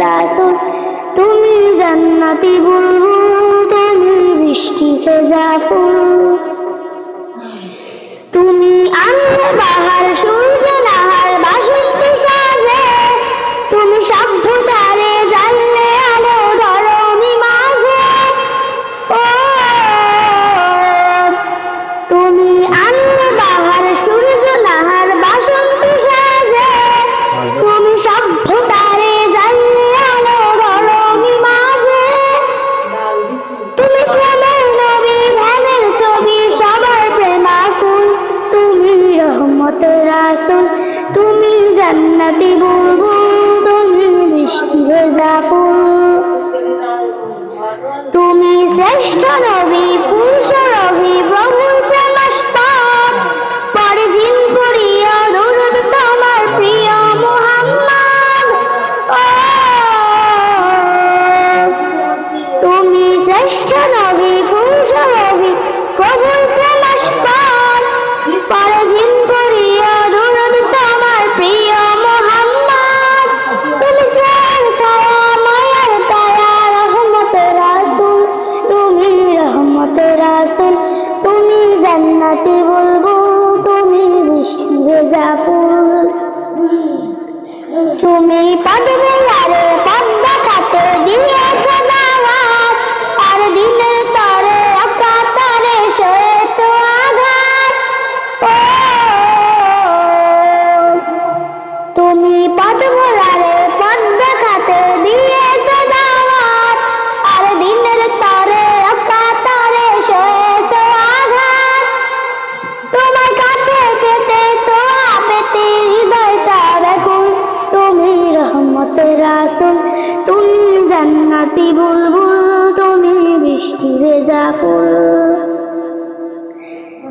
রাসুল তুমি জান্নাতি বলব তুমি বৃষ্টিতে জাফুল। ডাকবে বুলবুল তুমি বৃষ্টির তুমি শ্রেষ্ঠ तू मेरी पद में यारे রসুল তুমি জান্নাতি বুলবুল, তুমি বৃষ্টি ভেজা ফুল।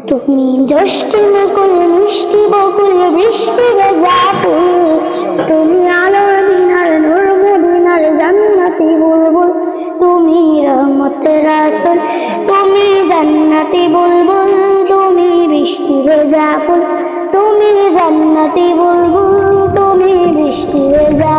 তুমি জ্যষ্ঠ নকুল, মিষ্টি বকুল বৃষ্টি ভেজা ফুল। তুমি আলোর দিনার নূর মদিনার জান্নাতি বুলবুল, তুমি রহমত রাসুল। তুমি জান্নাতি বুলবুল, তুমি বৃষ্টি ভেজা ফুল। তুমি জান্নাতি বুলবুল, তুমি বৃষ্টি ভেজা